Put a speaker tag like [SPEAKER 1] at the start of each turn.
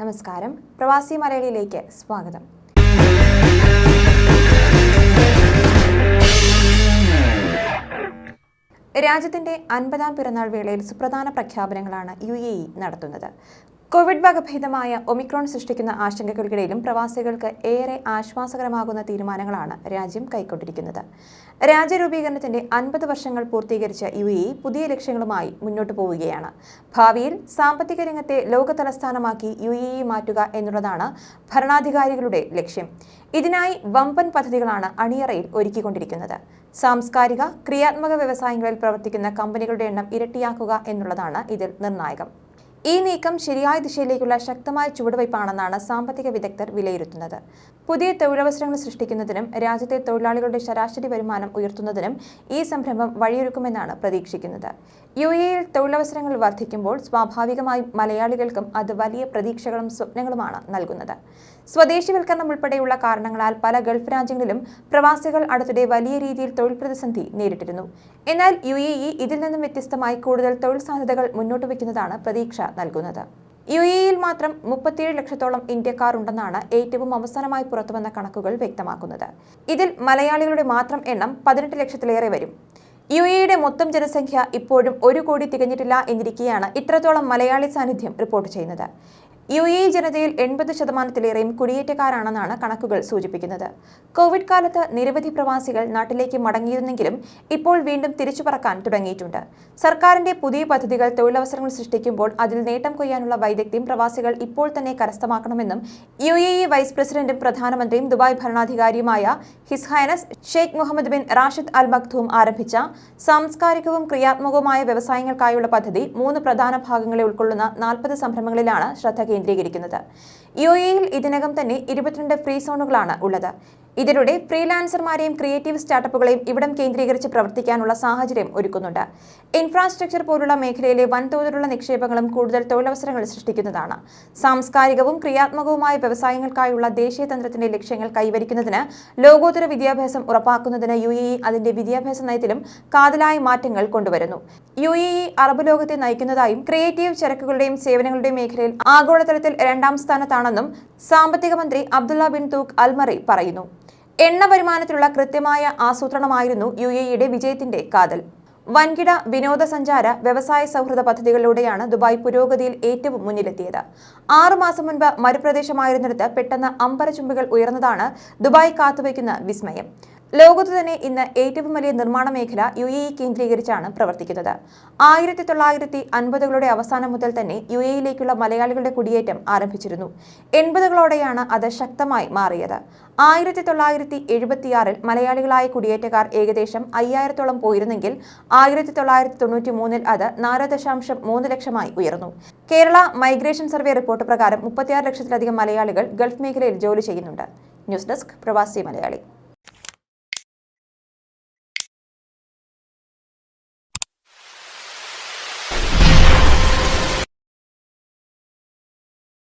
[SPEAKER 1] നമസ്കാരം. പ്രവാസി മലയാളിയിലേക്ക് സ്വാഗതം. രാജ്യത്തിന്റെ അൻപതാം പിറന്നാൾ വേളയിൽ സുപ്രധാന പ്രഖ്യാപനങ്ങളാണ് യു എ ഇ നടത്തുന്നത്. കോവിഡ് വകഭേദമായ ഒമിക്രോൺ സൃഷ്ടിക്കുന്ന ആശങ്കകൾക്കിടയിലും പ്രവാസികൾക്ക് ഏറെ ആശ്വാസകരമാകുന്ന തീരുമാനങ്ങളാണ് രാജ്യം കൈക്കൊണ്ടിരിക്കുന്നത്. രാജ്യരൂപീകരണത്തിന്റെ അൻപത് വർഷങ്ങൾ പൂർത്തീകരിച്ച യു എ പുതിയ ലക്ഷ്യങ്ങളുമായി മുന്നോട്ട് പോവുകയാണ്. ഭാവിയിൽ സാമ്പത്തിക രംഗത്തെ ലോക തലസ്ഥാനമാക്കി യു എ മാറ്റുക എന്നുള്ളതാണ് ഭരണാധികാരികളുടെ ലക്ഷ്യം. ഇതിനായി വമ്പൻ പദ്ധതികളാണ് അണിയറയിൽ ഒരുക്കിക്കൊണ്ടിരിക്കുന്നത്. സാംസ്കാരിക ക്രിയാത്മക വ്യവസായങ്ങളിൽ പ്രവർത്തിക്കുന്ന കമ്പനികളുടെ എണ്ണം ഇരട്ടിയാക്കുക എന്നുള്ളതാണ് ഇതിൽ നിർണായകം. ഈ നീക്കം ശരിയായ ദിശയിലേക്കുള്ള ശക്തമായ ചുവടുവയ്പ്പാണെന്നാണ് സാമ്പത്തിക വിദഗ്ധർ വിലയിരുത്തുന്നത്. പുതിയ തൊഴിലവസരങ്ങൾ സൃഷ്ടിക്കുന്നതിനും രാജ്യത്തെ തൊഴിലാളികളുടെ ശരാശരി വരുമാനം ഉയർത്തുന്നതിനും ഈ സംരംഭം വഴിയൊരുക്കുമെന്നാണ് പ്രതീക്ഷിക്കുന്നത്. യു എയിൽ തൊഴിലവസരങ്ങൾ വർദ്ധിക്കുമ്പോൾ സ്വാഭാവികമായും മലയാളികൾക്കും അത് വലിയ പ്രതീക്ഷകളും സ്വപ്നങ്ങളുമാണ് നൽകുന്നത്. സ്വദേശിവൽക്കരണം ഉൾപ്പെടെയുള്ള കാരണങ്ങളാൽ പല ഗൾഫ് രാജ്യങ്ങളിലും പ്രവാസികൾ അടുത്തിടെ വലിയ രീതിയിൽ തൊഴിൽ പ്രതിസന്ധി നേരിട്ടിരുന്നു. എന്നാൽ യു ഇതിൽ നിന്നും വ്യത്യസ്തമായി കൂടുതൽ തൊഴിൽ സാധ്യതകൾ മുന്നോട്ട് വയ്ക്കുന്നതാണ് പ്രതീക്ഷ. നൽകുന്നത്. യു എയിൽ മാത്രം മുപ്പത്തിയേഴ് ലക്ഷത്തോളം ഇന്ത്യക്കാർ ഉണ്ടെന്നാണ് ഏറ്റവും അവസാനമായി പുറത്തുവന്ന കണക്കുകൾ വ്യക്തമാക്കുന്നത്. ഇതിൽ മലയാളികളുടെ മാത്രം എണ്ണം പതിനെട്ട് ലക്ഷത്തിലേറെ വരും. യു എയുടെ മൊത്തം ജനസംഖ്യ ഇപ്പോഴും ഒരു കോടി തികഞ്ഞിട്ടില്ല എന്നിരിക്കെയാണ് ഇത്രത്തോളം മലയാളി സാന്നിധ്യം റിപ്പോർട്ട് ചെയ്യുന്നത്. യു എ ജനതയിൽ എൺപത് ശതമാനത്തിലേറെയും കുടിയേറ്റക്കാരാണെന്നാണ് കണക്കുകൾ സൂചിപ്പിക്കുന്നത്. കോവിഡ് കാലത്ത് നിരവധി പ്രവാസികൾ നാട്ടിലേക്ക് മടങ്ങിയിരുന്നെങ്കിലും ഇപ്പോൾ വീണ്ടും തിരിച്ചു പറക്കാൻ തുടങ്ങിയിട്ടുണ്ട്. സർക്കാരിന്റെ പുതിയ പദ്ധതികൾ തൊഴിലവസരങ്ങൾ സൃഷ്ടിക്കുമ്പോൾ അതിൽ നേട്ടം കൊയ്യാനുള്ള വൈദഗ്ധ്യം പ്രവാസികൾ ഇപ്പോൾ തന്നെ കരസ്ഥമാക്കണമെന്നും യു എ ഇ വൈസ് പ്രസിഡന്റും പ്രധാനമന്ത്രിയും Dubai ഭരണാധികാരിയുമായ his highness Sheikh Mohammed bin Rashid al Maktoum ആരംഭിച്ച സാംസ്കാരികവും ക്രിയാത്മകവുമായ വ്യവസായങ്ങൾക്കായുള്ള പദ്ധതി മൂന്ന് പ്രധാന ഭാഗങ്ങളെ ഉൾക്കൊള്ളുന്ന നാൽപ്പത് സംരംഭങ്ങളിലാണ് ശ്രദ്ധ കേന്ദ്രീകരിക്കുന്നത്. യു എയിൽ ഇതിനകം തന്നെ ഇരുപത്തിരണ്ട് ഫ്രീ സോണുകളാണ് ഉള്ളത്. ഇതിലൂടെ ഫ്രീലാൻസർമാരെയും ക്രിയേറ്റീവ് സ്റ്റാർട്ടപ്പുകളെയും ഇവിടം കേന്ദ്രീകരിച്ച് പ്രവർത്തിക്കാനുള്ള സാഹചര്യം ഒരുക്കുന്നുണ്ട്. ഇൻഫ്രാസ്ട്രക്ചർ പോലുള്ള മേഖലയിലെ വൻതോതിലുള്ള നിക്ഷേപങ്ങളും കൂടുതൽ തൊഴിലവസരങ്ങൾ സൃഷ്ടിക്കുന്നതാണ്. സാംസ്കാരികവും ക്രിയാത്മകവുമായ വ്യവസായങ്ങൾക്കായുള്ള ദേശീയ തന്ത്രത്തിന്റെ ലക്ഷ്യങ്ങൾ കൈവരിക്കുന്നതിന് ലോകോത്തര വിദ്യാഭ്യാസം ഉറപ്പാക്കുന്നതിന് യു എ ഇ അതിന്റെ വിദ്യാഭ്യാസ നയത്തിലും കാതലായ മാറ്റങ്ങൾ കൊണ്ടുവരുന്നു. യു എ ഇ അറബ് ലോകത്തെ നയിക്കുന്നതായും ക്രിയേറ്റീവ് ചരക്കുകളുടെയും സേവനങ്ങളുടെയും മേഖലയിൽ ആഗോളതലത്തിൽ രണ്ടാം സ്ഥാനത്താണെന്നും സാമ്പത്തിക മന്ത്രി അബ്ദുള്ള ബിൻ തൂക്ക് അൽമറി പറയുന്നു. എണ്ണ വരുമാനത്തിലുള്ള കൃത്യമായ ആസൂത്രണമായിരുന്നു യു എ ഇയുടെ വിജയത്തിന്റെ കാതൽ. വൻകിട വിനോദസഞ്ചാര വ്യവസായ സൗഹൃദ പദ്ധതികളിലൂടെയാണ് ദുബായ് പുരോഗതിയിൽ ഏറ്റവും മുന്നിലെത്തിയത്. ആറുമാസം മുൻപ് മരുപ്രദേശമായിരുന്നിടത്ത് പെട്ടെന്ന് അമ്പരചുംബികൾ ഉയർന്നതാണ് ദുബായ് കാത്തുവയ്ക്കുന്ന വിസ്മയം. ലോകത്തു തന്നെ ഇന്ന് ഏറ്റവും വലിയ നിർമ്മാണ മേഖല യു എ ഇ കേന്ദ്രീകരിച്ചാണ് പ്രവർത്തിക്കുന്നത്. ആയിരത്തി തൊള്ളായിരത്തി അൻപതുകളുടെ അവസാനം മുതൽ തന്നെ യു എയിലേക്കുള്ള മലയാളികളുടെ കുടിയേറ്റം ആരംഭിച്ചിരുന്നു. എൺപതുകളോടെയാണ് അത് ശക്തമായി മാറിയത്. ആയിരത്തി തൊള്ളായിരത്തി എഴുപത്തിയാറിൽ മലയാളികളായ കുടിയേറ്റക്കാർ ഏകദേശം അയ്യായിരത്തോളം പോയിരുന്നെങ്കിൽ ആയിരത്തി തൊള്ളായിരത്തി തൊണ്ണൂറ്റി മൂന്നിൽ അത് നാല് ദശാംശം മൂന്ന് ലക്ഷമായി ഉയർന്നു. കേരള മൈഗ്രേഷൻ സർവേ റിപ്പോർട്ട് പ്രകാരം മുപ്പത്തിയാറ് ലക്ഷത്തിലധികം മലയാളികൾ ഗൾഫ് മേഖലയിൽ ജോലി ചെയ്യുന്നുണ്ട്. ന്യൂസ് ഡെസ്ക് പ്രവാസി മലയാളി.